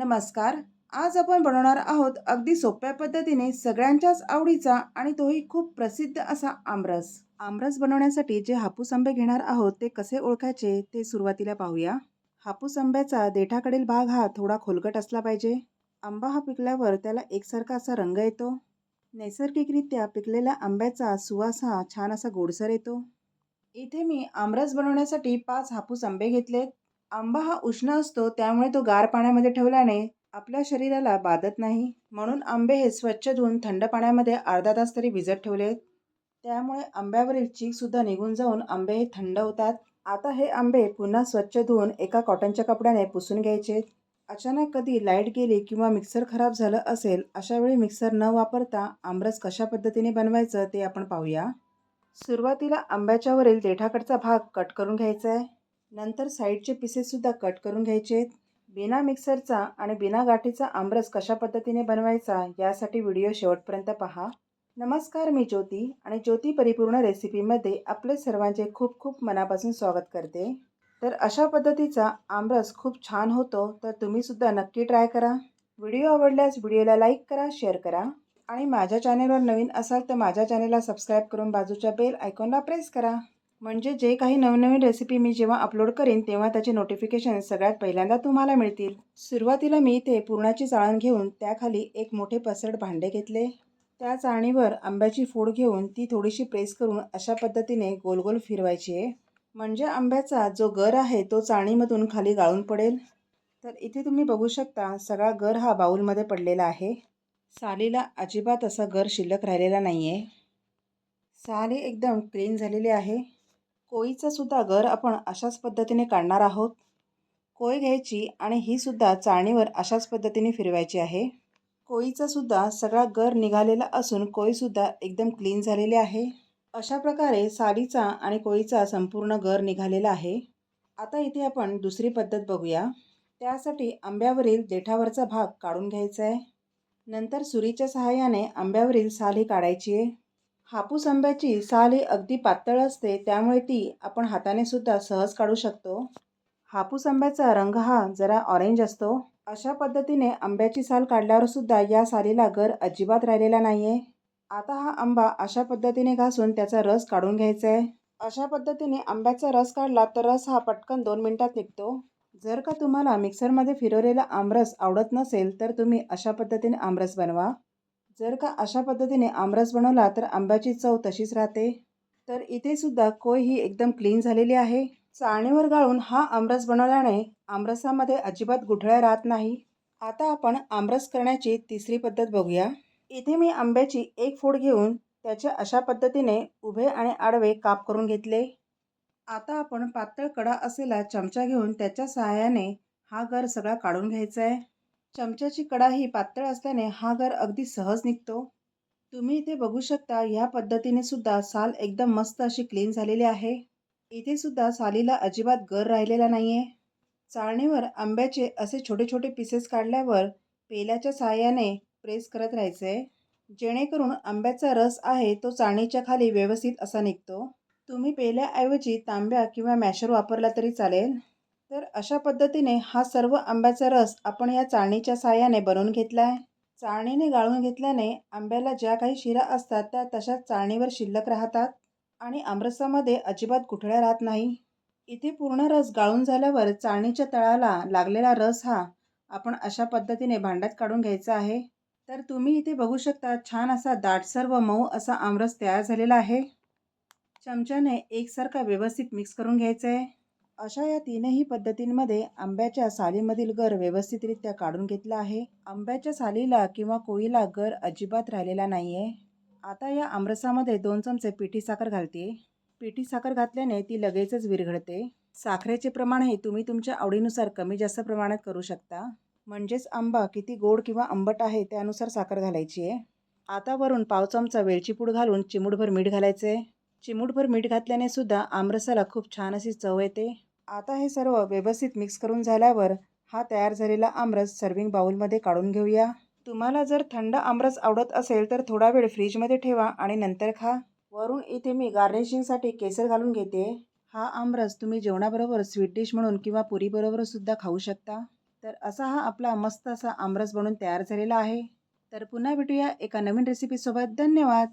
नमस्कार. आज आपण बनवणार आहोत अगदी सोप्या पद्धतीने सगळ्यांच्याच आवडीचा आणि तोही खूप प्रसिद्ध असा आमरस. आमरस बनवण्यासाठी जे हापूस आंबे घेणार आहोत ते कसे ओळखायचे ते सुरुवातीला पाहूया. हापूस आंब्याचा देठाकडील भाग हा थोडा खोलगट असला पाहिजे. आंबा हा पिकल्यावर त्याला एकसारखा असा रंग येतो. नैसर्गिकरित्या पिकलेल्या आंब्याचा सुवास हा छान असा गोडसर येतो. इथे मी आमरस बनवण्यासाठी पाच हापूस आंबे घेतलेत. आंबा हा उष्ण असतो त्यामुळे तो गार पाण्यामध्ये ठेवल्याने आपल्या शरीराला बाधत नाही. म्हणून आंबे हे स्वच्छ धुवून थंड पाण्यामध्ये अर्धा तास तरी भिजत ठेवलेत त्यामुळे आंब्यावरील चीकसुद्धा निघून जाऊन आंबे हे थंड होतात. आता हे आंबे पुन्हा स्वच्छ धुवून एका कॉटनच्या कपड्याने पुसून घ्यायचे. अचानक कधी लाइट गेली किंवा मिक्सर खराब झालं असेल अशावेळी मिक्सर न वापरता आमरस कशा पद्धतीने बनवायचं ते आपण पाहूया. सुरुवातीला आंब्याच्यावरील देठाकडचा भाग कट करून घ्यायचा आहे नंतर साईडचे पीसेससुद्धा कट करून घ्यायचे. बिना मिक्सरचा आणि बिना गाठीचा आमरस कशा पद्धतीने बनवायचा यासाठी व्हिडिओ शेवटपर्यंत पहा. नमस्कार मी ज्योती आणि ज्योती परिपूर्ण रेसिपीमध्ये आपले सर्वांचे खूप खूप मनापासून स्वागत करते. तर अशा पद्धतीचा आमरस खूप छान होतो तर तुम्हीसुद्धा नक्की ट्राय करा. व्हिडिओ आवडल्यास व्हिडिओला लाईक करा शेअर करा. आणि माझ्या चॅनेलवर नवीन असाल तर माझ्या चॅनेलला सबस्क्राईब करून बाजूच्या बेल आयकॉनला प्रेस करा. म्हणजे जे काही नवनवीन रेसिपी मी जेव्हा अपलोड करेन तेव्हा त्याचे नोटिफिकेशन सगळ्यात पहिल्यांदा तुम्हाला मिळतील. सुरुवातीला मी इथे पुरणाची चाळण घेऊन त्याखाली एक मोठे पसरट भांडे घेतले. त्या चाळणीवर आंब्याची फोड घेऊन ती थोडीशी प्रेस करून अशा पद्धतीने गोल गोल फिरवायची आहे. म्हणजे आंब्याचा जो गर आहे तो चाळणीमधून खाली गाळून पडेल. तर इथे तुम्ही बघू शकता सगळा गर हा बाऊलमध्ये पडलेला आहे. सालीला अजिबात असा गर शिल्लक राहिलेला नाही आहे साली एकदम क्लीन झालेली आहे. कोळीचा सुद्धा घर आपण अशाच पद्धतीने काढणार आहोत. कोळी घ्यायची आणि ही सुद्धा चाळणीवर अशाच पद्धतीने फिरवायची आहे. कोळीचा सुद्धा सगळा गर निघालेला असून कोळीसुद्धा एकदम क्लीन झालेले आहे. अशा प्रकारे सालीचा आणि कोळीचा संपूर्ण गर निघालेला आहे. आता इथे आपण दुसरी पद्धत बघूया. त्यासाठी आंब्यावरील देठावरचा भाग काढून घ्यायचा आहे. नंतर सुरीच्या सहाय्याने आंब्यावरील साल ही काढायची आहे. हापूस आंब्याची साल ही अगदी पातळ असते त्यामुळे ती आपण हाताने सुद्धा सहज काढू शकतो. हापूस आंब्याचा रंग हा जरा ऑरेंज असतो. अशा पद्धतीने आंब्याची साल काढल्यावर सुद्धा या सालीला गर अजिबात राहिलेला नाही आहे आता हा आंबा अशा पद्धतीने घासून त्याचा रस काढून घ्यायचा आहे अशा पद्धतीने आंब्याचा रस काढला तर रस हा पटकन दोन मिनटात निघतो. जर का तुम्हाला मिक्सरमध्ये फिरवलेला आमरस आवडत नसेल तर तुम्ही अशा पद्धतीने आमरस बनवा. जर का अशा पद्धतीने आमरस बनवला तर आंब्याची चव तशीच राहते. तर इथे सुद्धा कोय ही एकदम क्लीन झालेली आहे. चाळणीवर गाळून हा आमरस बनवल्याने आमरसामध्ये अजिबात गुठळ्या राहत नाही. आता आपण आमरस करण्याची तिसरी पद्धत बघूया. इथे मी आंब्याची एक फोड घेऊन त्याच्या अशा पद्धतीने उभे आणि आडवे काप करून घेतले. आता आपण पातळ कडा असलेला चमचा घेऊन त्याच्या सहाय्याने हा गर सगळा काढून घ्यायचा आहे. चमच्याची कडा ही पातळ असल्याने हा घर अगदी सहज निघतो. तुम्ही इथे बघू शकता ह्या पद्धतीने सुद्धा साल एकदम मस्त अशी क्लीन झालेली आहे. इथे सुद्धा सालीला अजिबात गर राहिलेला नाही आहे चाळणीवर आंब्याचे असे छोटे छोटे पीसेस काढल्यावर पेल्याच्या साहाय्याने प्रेस करत राहायचं. आहे जेणेकरून आंब्याचा रस आहे तो चाळणीच्या खाली व्यवस्थित असा निघतो. तुम्ही पेल्याऐवजी तांब्या किंवा मॅशर वापरला तरी चालेल. तर अशा पद्धतीने हा सर्व आंब्याचा रस आपण या चाळणीच्या साहाय्याने बनवून घेतला आहे. चाळणीने गाळून घेतल्याने आंब्याला ज्या काही शिरा असतात त्या तशाच चाळणीवर शिल्लक राहतात आणि आमरसामध्ये अजिबात गुठळ्या राहत नाही. इथे पूर्ण रस गाळून झाल्यावर चाळणीच्या तळाला लागलेला रस हा आपण अशा पद्धतीने भांड्यात काढून घ्यायचा आहे. तर तुम्ही इथे बघू शकता छान असा दाटसर व मऊ असा आमरस तयार झालेला आहे. चमच्याने एकसारखा व्यवस्थित मिक्स करून घ्यायचा आहे. अशा या तीनही पद्धतींमध्ये आंब्याच्या सालीमधील गर व्यवस्थितरित्या काढून घेतला आहे. आंब्याच्या सालीला किंवा कोळीला गर अजिबात राहिलेला नाही आहे आता या आमरसामध्ये दोन चमचे पिठी साखर घालते. पिठी साखर घातल्याने ती लगेचच विरघळते. साखरेचे प्रमाणही तुम्ही तुमच्या आवडीनुसार कमी जास्त प्रमाणात करू शकता. म्हणजेच आंबा किती गोड किंवा आंबट आहे त्यानुसार साखर घालायची आहे आता वरून पाव चमचा वेलची पूड घालून चिमूटभर मीठ घालायचं. आहे चिमूटभर मीठ घातल्याने सुद्धा आमरसाला खूप छान अशी चव येते. आता हे सर्व व्यवस्थित मिक्स करून झाल्यावर हा तयार झालेला आमरस सर्विंग बाउलमध्ये काढून घेऊया. तुम्हाला जर थंड आमरस आवडत असेल तर थोडा वेळ फ्रीजमध्ये ठेवा आणि नंतर खा. वरून इथे मी गार्निशिंगसाठी केसर घालून घेते. हा आमरस तुम्ही जेवणाबरोबर स्वीट डिश म्हणून किंवा पुरीबरोबर सुद्धा खाऊ शकता. तर असा हा आपला मस्त असा आमरस बनून तयार झालेला आहे. तर पुन्हा भेटूया एका नवीन रेसिपीसोबत धन्यवाद!